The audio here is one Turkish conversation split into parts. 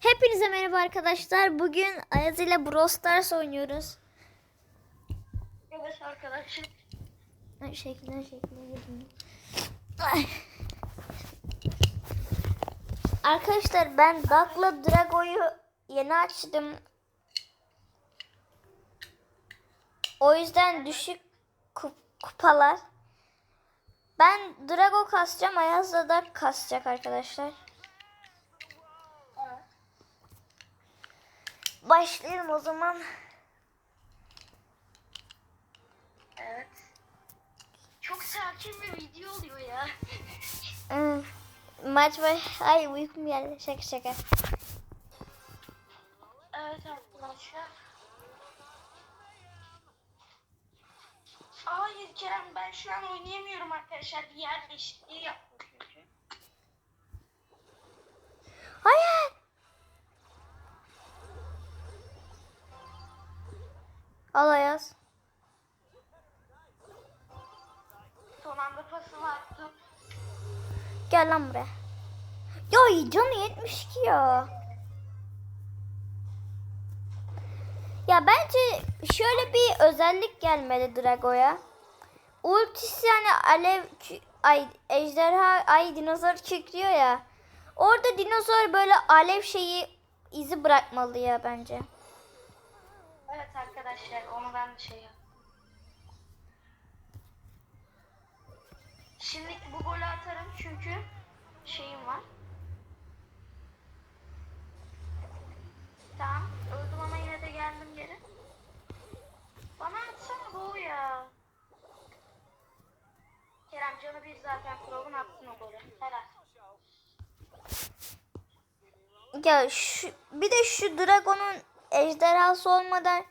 Hepinize merhaba arkadaşlar. Bugün Ayaz ile Brawl Stars oynuyoruz. Evet arkadaşlar. Şekilden şekilde girdim. Arkadaşlar ben Duck'la Drago'yu yeni açtım. O yüzden düşük kup- kupalar. Ben Drago kasacağım. Ayaz'la da kasacak arkadaşlar. Evet. Başlayalım o zaman. Evet. Çok sakin bir video oluyor ya. Hmm. Maç var. Ay uykum geldi. Şaka şaka. Evet arkadaşlar. Hayır Kerem ben şu an oynayamıyorum arkadaşlar. Bir yer değişikliği yaptım çünkü. Hayır. Al Ayaz. Son anda pasımı attım. Gel lan buraya. Ya canı 72 ya. Ya bence şöyle bir özellik gelmeli Drago'ya. Ultisi yani alev ay ejderha ay dinozor kükrüyor ya. Orada dinozor böyle alev şeyi izi bırakmalı ya bence. Arkadaşlar onu ben de şey yaptım. Şimdi bu golü atarım çünkü şeyim var. Tamam öldüm ama yine de geldim geri. Bana atsana gol ya. Kerem canı bir zaten kuralın attın o golü. Helal. Ya şu bir de şu Dragon'un ejderhası olmadan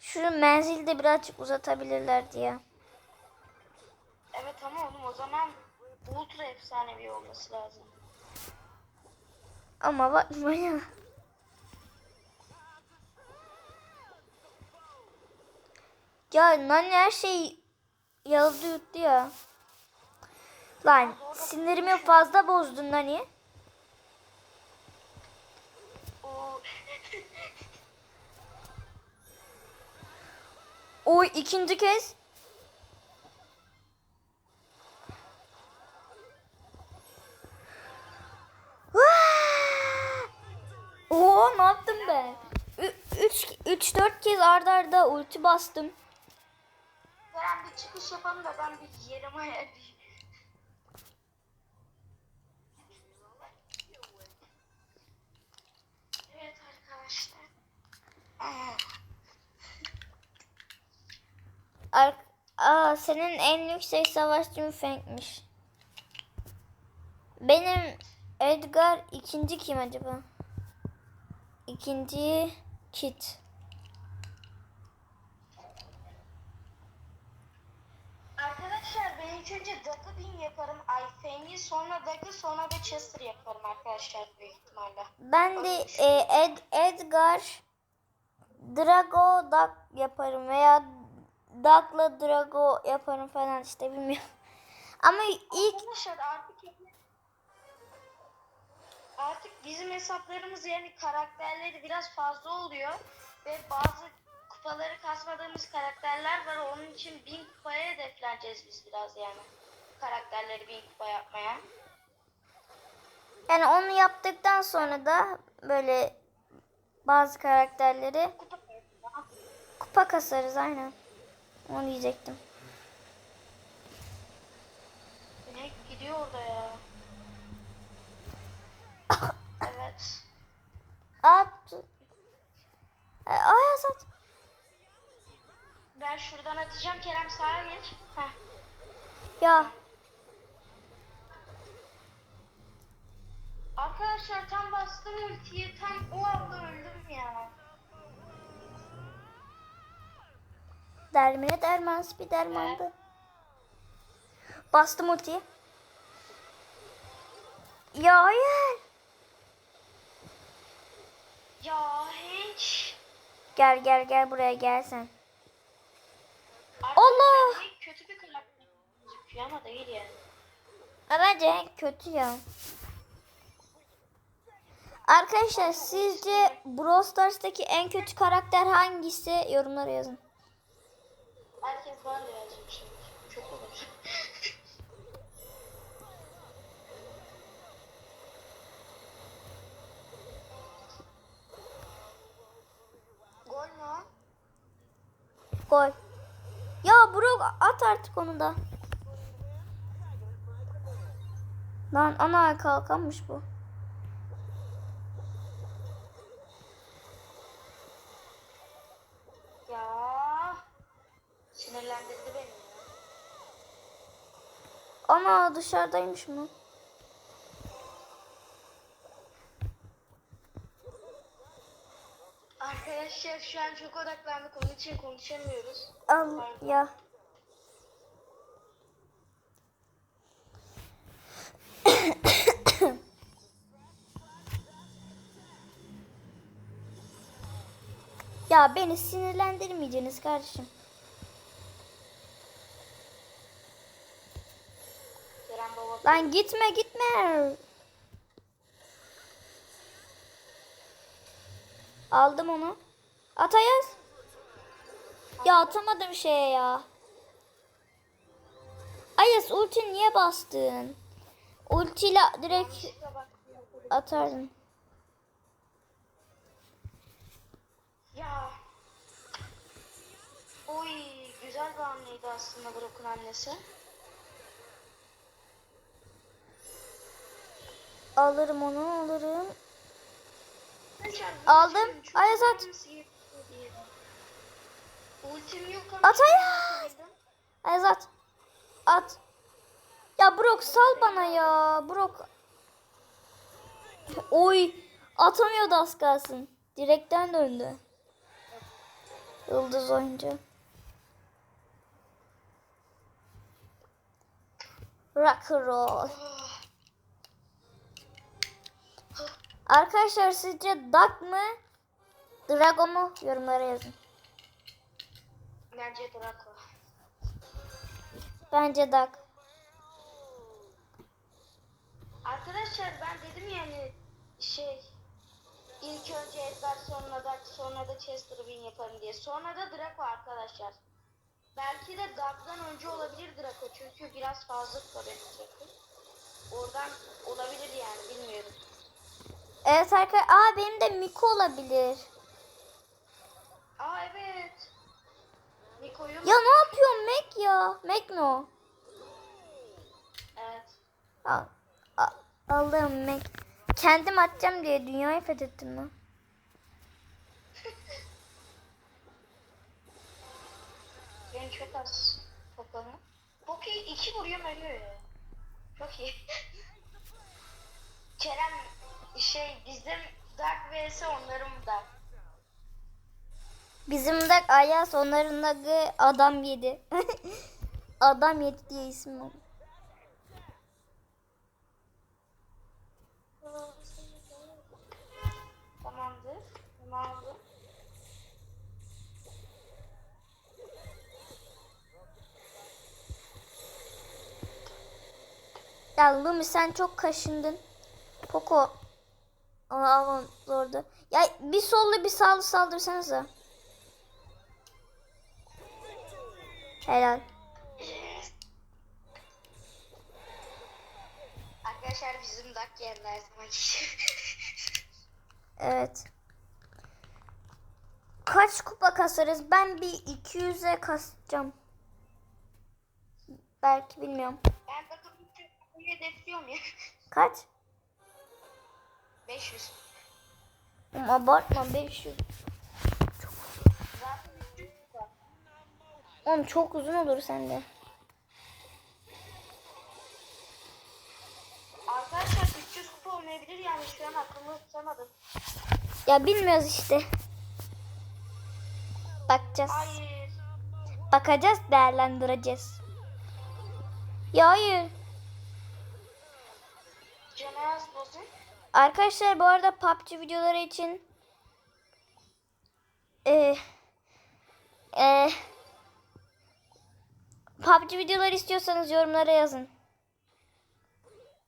şu menzili de birazcık uzatabilirler diye. Evet ama oğlum o zaman ultra efsanevi olması lazım. Ama bakma ya. Ya Nani her şey yaladı yuttu ya. Lan sinirimi fazla bozdun Nani. O O ikinci kez. Oo ne yaptım ben? 3 3 4 kez arda arda ulti bastım. Kerem bir çıkış yapalım da ben bir yerime ayarlayayım. Evet arkadaşlar. Ar Aa, senin en yüksek savaşçın Frank'miş. Benim Edgar ikinci kim acaba? İkinci Kit. Arkadaşlar ben ilk önce Dag'ı bin yaparım. Ayfen'i sonra Dag'ı sonra da Chester yaparım arkadaşlar büyük ihtimalle. Ben de e, Ed, Edgar Drago Duck yaparım veya Duck'la Drago yaparım falan işte bilmiyorum. Ama ilk Arkadaşlar artık artık bizim hesaplarımız yani karakterleri biraz fazla oluyor ve bazı kupaları kasmadığımız karakterler var. Onun için bin kupaya hedefleneceğiz biz biraz yani. Karakterleri bin kupa yapmaya. yani onu yaptıktan sonra da böyle bazı karakterleri Kupa kupa kasarız aynen. Onu diyecektim. ne gidiyor orada ya? Evet. At. E, Ay Azat. Ben şuradan atacağım. Kerem sağa geç. Heh. Ya Arkadaşlar tam bastım ultiyi. Tam o anda öldüm ya. Dermine derman bir dermandı. Bastım ultiyi. Ya hayır. Ya hiç. Gel gel gel buraya gel sen. Arkadaşlar, Allah! Kötü bir gözüküyor ama değil yani. Bence Hank kötü ya. Arkadaşlar sizce Brawl Stars'taki en kötü karakter hangisi? Yorumlara yazın. Herkes bana da yazacak şimdi. Çok olur. Gol o? Gol. Ya Brock at artık onu da. Lan ana kalkanmış bu. Ya. Sinirlendirdi beni. ya. Ana dışarıdaymış mı? Arkadaşlar şu an çok odaklandık onun için konuşamıyoruz. Al ya. ya beni sinirlendirmeyeceksiniz kardeşim. Kerem baba. Lan gitme gitme. Aldım onu. At Ayaz. Ya atamadım şeye ya. Ayaz ulti niye bastın? Ultiyle direkt atardın. Ya. Oy güzel bir hamleydi aslında Brock'un annesi. Alırım onu alırım. Aldım. çok Ayaz at. yok ama. At at. Ya Brock sal bana ya. Brock. Oy. Atamıyordu az kalsın. Direkten döndü. Yıldız oyuncu. Rock roll. Arkadaşlar sizce Duck mı? Drago mu? Yorumlara yazın. Bence Draco. Bence Duck. Arkadaşlar ben dedim yani şey ilk önce Edgar sonra da sonra da Chester win yaparım diye. Sonra da Draco arkadaşlar. Belki de Dark'tan önce olabilir Draco çünkü biraz fazla Draco. Oradan olabilir yani bilmiyorum. Evet arkadaşlar. Aa benim de Miko olabilir. Aa evet. Niko'yu Ya ne yapıyorsun Mac ya? Mac ne o? Evet. Al, al, Allah'ım Mac. Kendim atacağım diye dünyayı fethettim. Benim çok az toplamı. Çok iyi. iki vuruyor ölüyor ya. Çok iyi. Kerem şey bizim Dark vs onların Dark. Bizim de Ayas onların da adam yedi. adam yedi diye isim oldu. Tamamdır. Tamamdır. Ya Lumi sen çok kaşındın. Poco. Ama ama zordu. Ya bir sollu bir sağlı saldırsanıza. Helal. Arkadaşlar bizim her zaman. Evet. Kaç kupa kasarız? Ben bir 200'e kasacağım. Belki bilmiyorum. ben kupayı hedefliyorum ya. Kaç? 500. Oğlum abartma 500. Zaten 300 kupa. Oğlum çok uzun olur sende. Arkadaşlar 300 kupa olmayabilir yani şu an aklımı tutamadım. Ya bilmiyoruz işte. Bakacağız. Hayır. Bakacağız, değerlendireceğiz. Ya hayır. Cenaz bozun. Arkadaşlar bu arada PUBG videoları için e, e, PUBG videoları istiyorsanız yorumlara yazın.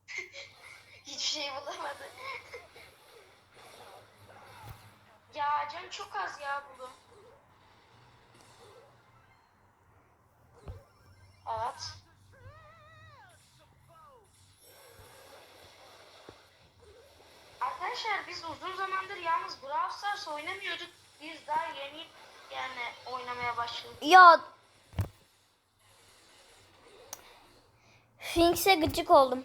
Hiçbir şey bulamadı. canı çok az ya bunun. Evet. Arkadaşlar biz uzun zamandır yalnız Brawl Stars oynamıyorduk. Biz daha yeni yani oynamaya başladık. Ya Finks'e gıcık oldum.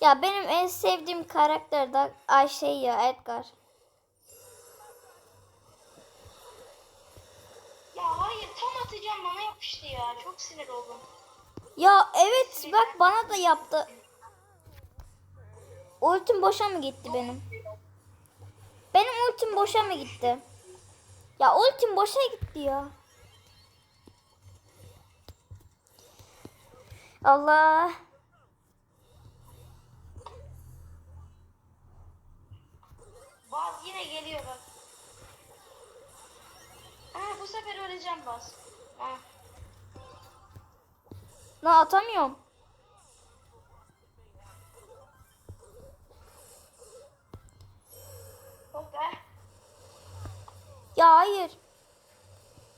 Ya benim en sevdiğim karakter de ay şey ya Edgar. Ya hayır atacağım bana yapıştı ya. Çok sinir oldum. Ya evet bak bana da yaptı. Ultim boşa mı gitti benim? Benim ultim boşa mı gitti? Ya ultim boşa gitti ya. Allah. Baz yine geliyor bak. Aa, bu sefer öleceğim Baz. Ne atamıyorum. Ya hayır.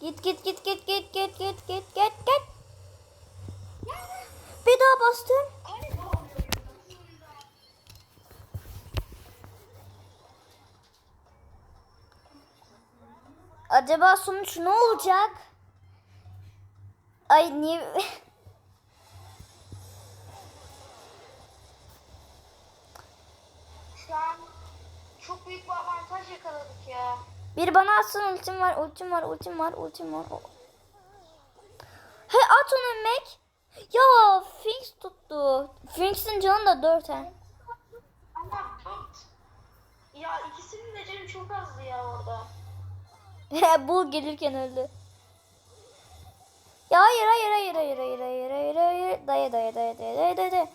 Git git git git git git git git git git. Bir daha bastım. Acaba sonuç ne olacak? Ay niye? Şu an çok büyük bir avantaj yakaladık ya. Bir bana atsın ultim var, ultim var, ultim var, ultim var. He at onu Mac. Ya Finks tuttu. Finks'in canı da 4 he. Ama. Ya ikisinin de canı çok azdı ya orada. Bu gelirken öldü. Ya hayır hayır hayır hayır hayır hayır hayır hayır daya daya daya daya daya daya daya.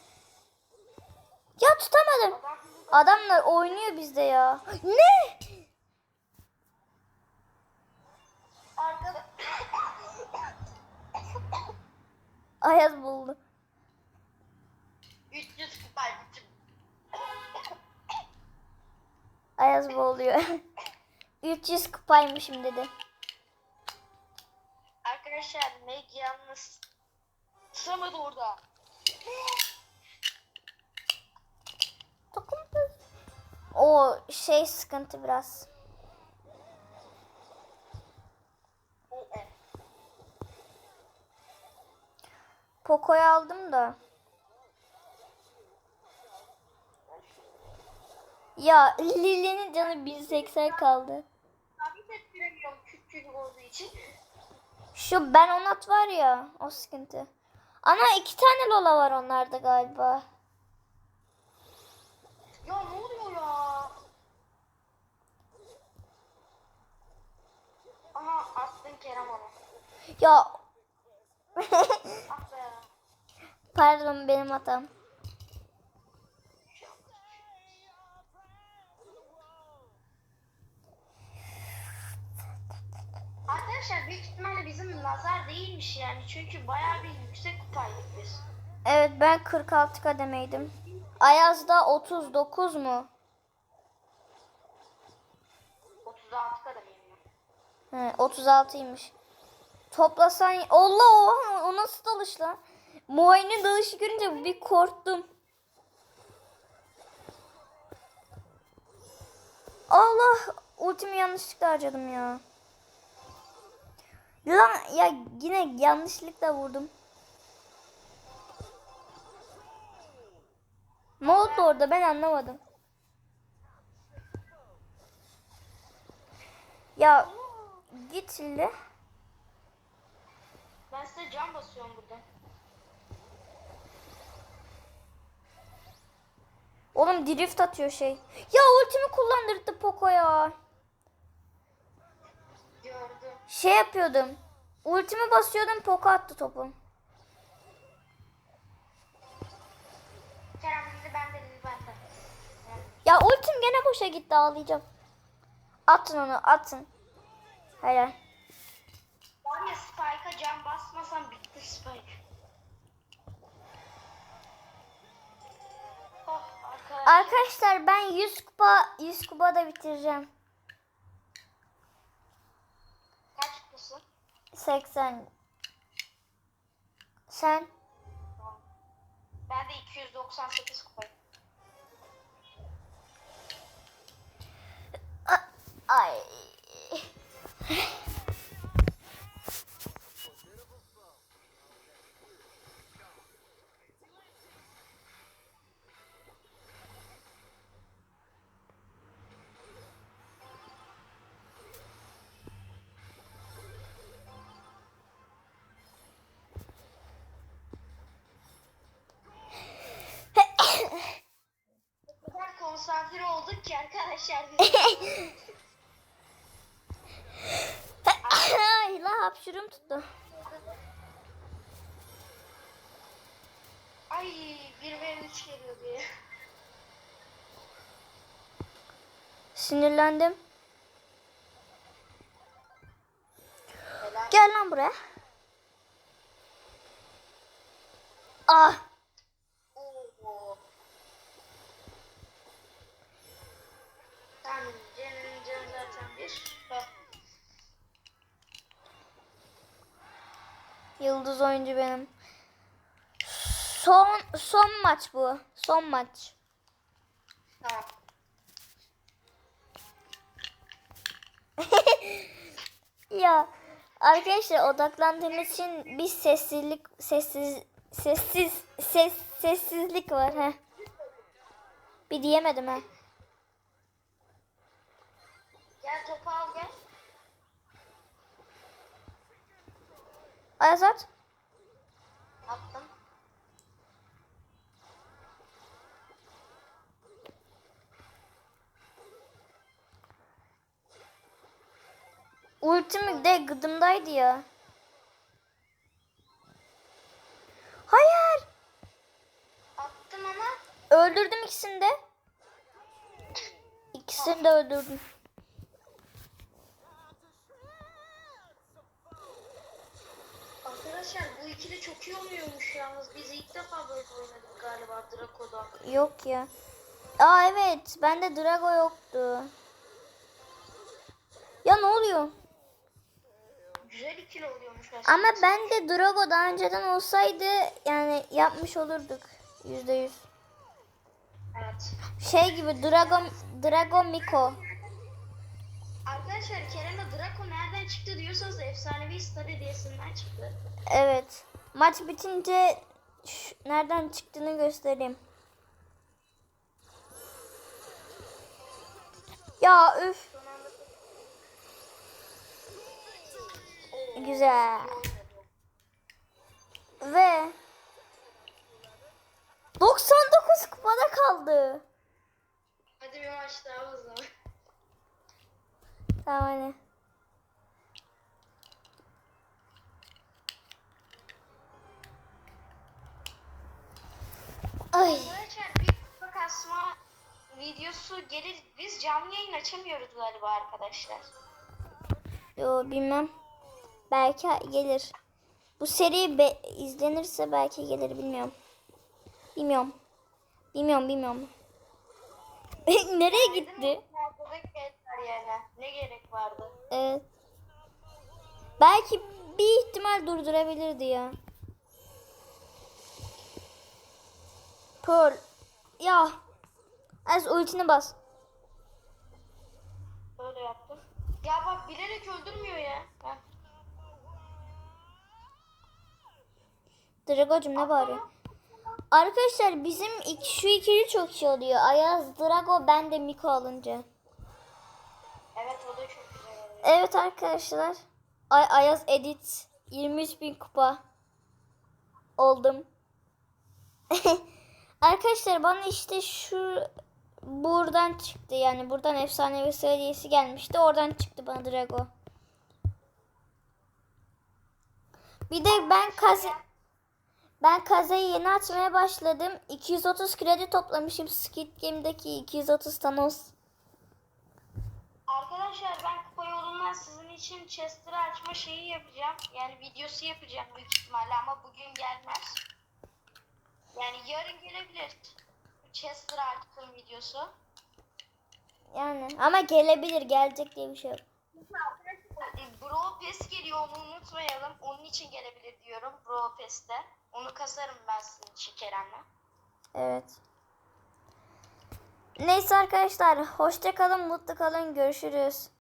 Ya tutamadım. Adam Adamlar oynuyor bizde ya. Ne? Ayaz buldu. 300 kupay bitim. Ayaz boğuluyor. 300 kupaymışım dedi. Arkadaşlar Meg yalnız tutamadı orada. O şey sıkıntı biraz. Poco'yu aldım da. Ya Lili'nin canı 1080 kaldı. Sabit ettiremiyorum küçük olduğu için. Şu ben onat var ya o sıkıntı. Ana iki tane Lola var onlarda galiba. Ya ne oluyor ya? Aha attın Kerem onu. Ya Ah pardon benim hatam. Arkadaşlar büyük ihtimalle bizim nazar değilmiş yani. Çünkü bayağı bir yüksek kupaydık biz. Evet ben 46 kademeydim. Ayaz'da 39 mu? 36 kademeyim. He, 36'ymış. Toplasan Allah oha o nasıl dalış lan? Muayene dalışı görünce bir korktum. Allah ultimi yanlışlıkla harcadım ya. Lan ya yine yanlışlıkla vurdum. Ne oldu orada ben anlamadım. Ya git şimdi. Ben size can basıyorum burada. Oğlum drift atıyor şey. Ya ultimi kullandırdı Poco ya şey yapıyordum. Ultimi basıyordum poka attı topu. Ya ultim gene boşa gitti ağlayacağım. Atın onu atın. Helal. Var ya Spike'a can basmasan bitti Spike. Oh, arkadaşlar ben 100 kupa 100 kupa da bitireceğim. 80. Sen? Ben de 298 kupayım. Ay. Olduk ki arkadaşlar. Ay la hapşurum tuttu. Ay 1 ve 3 geliyor diye. Sinirlendim. Helal. Gel lan buraya. Ah. Oo. Tamam Cen'in canı zaten bir. Heh. Yıldız oyuncu benim. Son son maç bu. Son maç. Tamam. Ya arkadaşlar odaklandığımız için bir sessizlik sessiz sessiz ses sessizlik var ha. Bir diyemedim ha. Gel topu al gel. Azat. Attım. Ultimi de gıdımdaydı ya. Hayır. Attım ama Öldürdüm ikisini de. İkisini de öldürdüm. Arkadaşlar bu ikili çok iyi oynuyormuş yalnız. Biz ilk defa böyle oynadık galiba Draco'da. Yok ya. Aa evet. Bende Drago yoktu. Ya ne oluyor? Güzel ikili oluyormuş aslında. Ama ben de Drago daha önceden olsaydı yani yapmış olurduk. Yüzde yüz. Evet. Şey gibi Drago, Drago Miko. Arkadaşlar Kerem'e Draco nereden çıktı diyorsanız efsanevi star hediyesinden çıktı. Evet. Maç bitince nereden çıktığını göstereyim. Ya üf. Güzel. Ve 99 kupada kaldı. Hadi bir maç daha o zaman. Tamam hadi. Ay. Arkadaşlar bir kupa kasma videosu gelir. Biz canlı yayın açamıyoruz galiba arkadaşlar. Yo bilmem. Belki gelir. Bu seri be- izlenirse belki gelir bilmiyorum. Bilmiyorum. Bilmiyorum bilmiyorum. Nereye gitti? Yani? Ne gerek vardı? Evet. Belki bir ihtimal durdurabilirdi ya. Pearl. Ya. Az ultini bas. Böyle yaptım. Ya bak bilerek öldürmüyor ya. Heh. Drago'cum ne bağırıyor? Arkadaşlar bizim iki, şu ikili çok iyi oluyor. Ayaz, Drago, ben de Miko alınca. Evet o da çok güzel oluyor. Evet arkadaşlar. Ay Ayaz Edit 23 bin kupa oldum. arkadaşlar bana işte şu buradan çıktı yani buradan efsanevi seviyesi gelmişti. Oradan çıktı bana Drago. Bir de ben kaze ben kazayı yeni açmaya başladım. 230 kredi toplamışım Squid Game'deki 230 Thanos. Arkadaşlar ben yolundan sizin için Chester'ı açma şeyi yapacağım. Yani videosu yapacağım büyük ihtimalle ama bugün gelmez. Yani yarın gelebilir. Chester Art'ın videosu. Yani ama gelebilir gelecek diye bir şey yok. Brawl Pass geliyor onu unutmayalım. Onun için gelebilir diyorum Brawl Pass'te. Onu kasarım ben sizin için Kerem'le. Evet. Neyse arkadaşlar hoşça kalın mutlu kalın görüşürüz.